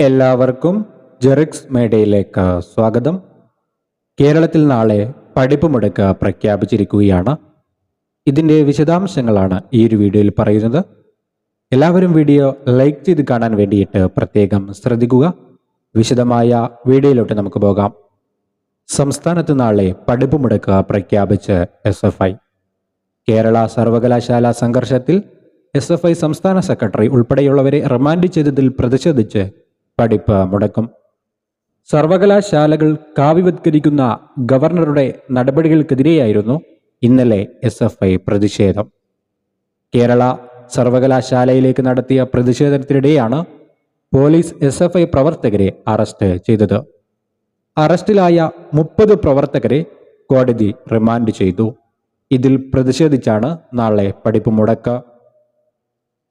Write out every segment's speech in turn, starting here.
എല്ലാവർക്കും ജെറിക്സ് മേഡയിലേക്ക് സ്വാഗതം. കേരളത്തിൽ നാളെ പഠിപ്പ് മുടക്ക് പ്രഖ്യാപിച്ചിരിക്കുകയാണ്. ഇതിന്റെ വിശദാംശങ്ങളാണ് ഈ ഒരു വീഡിയോയിൽ പറയുന്നത്. എല്ലാവരും വീഡിയോ ലൈക്ക് ചെയ്ത് കാണാൻ വേണ്ടിയിട്ട് പ്രത്യേകം ശ്രദ്ധിക്കുക. വിശദമായ വീഡിയോയിലോട്ട് നമുക്ക് പോകാം. സംസ്ഥാനത്ത് നാളെ പഠിപ്പ് മുടക്ക് പ്രഖ്യാപിച്ച് എസ് എഫ് ഐ. കേരള സർവകലാശാല സംഘർഷത്തിൽ എസ് എഫ് ഐ സംസ്ഥാന സെക്രട്ടറി ഉൾപ്പെടെയുള്ളവരെ റിമാൻഡ് ചെയ്തതിൽ പ്രതിഷേധിച്ച് പഠിപ്പ് മുടക്കും. സർവകലാശാലകൾ കാവ്യവത്കരിക്കുന്ന ഗവർണറുടെ നടപടികൾക്കെതിരെയായിരുന്നു ഇന്നലെ എസ് എഫ് ഐ പ്രതിഷേധം. കേരള സർവകലാശാലയിലേക്ക് നടത്തിയ പ്രതിഷേധത്തിനിടെയാണ് പോലീസ് എസ് എഫ് ഐ പ്രവർത്തകരെ അറസ്റ്റ് ചെയ്തത്. അറസ്റ്റിലായ മുപ്പത് പ്രവർത്തകരെ കോടതി റിമാൻഡ് ചെയ്തു. ഇതിൽ പ്രതിഷേധിച്ചാണ് നാളെ പഠിപ്പ് മുടക്ക്.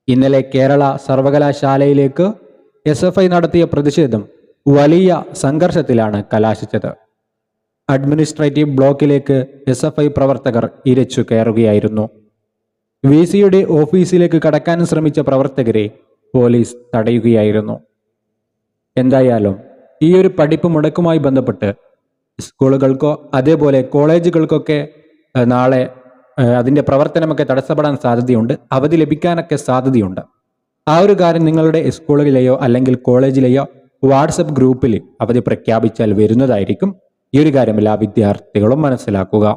ഇന്നലെ കേരള സർവകലാശാലയിലേക്ക് എസ് എഫ് ഐ നടത്തിയ പ്രതിഷേധം വലിയ സംഘർഷത്തിലാണ് കലാശിച്ചത്. അഡ്മിനിസ്ട്രേറ്റീവ് ബ്ലോക്കിലേക്ക് എസ് എഫ് ഐ പ്രവർത്തകർ ഇരച്ചു കയറുകയായിരുന്നു. വി സിയുടെ ഓഫീസിലേക്ക് കടക്കാൻ ശ്രമിച്ച പ്രവർത്തകരെ പോലീസ് തടയുകയായിരുന്നു. എന്തായാലും ഈ ഒരു പഠിപ്പ് മുടക്കുമായി ബന്ധപ്പെട്ട് സ്കൂളുകൾക്കോ അതേപോലെ കോളേജുകൾക്കൊക്കെ നാളെ അതിന്റെ പ്രവർത്തനമൊക്കെ തടസ്സപ്പെടാൻ സാധ്യതയുണ്ട്. അവധി ലഭിക്കാനൊക്കെ സാധ്യതയുണ്ട്. ആ ഒരു കാര്യം നിങ്ങളുടെ സ്കൂളിലെയോ അല്ലെങ്കിൽ കോളേജിലെയോ വാട്സപ്പ് ഗ്രൂപ്പിൽ അവധി പ്രഖ്യാപിച്ചാൽ വരുന്നതായിരിക്കും. ഈ ഒരു കാര്യം എല്ലാ വിദ്യാർത്ഥികളും മനസ്സിലാക്കുക.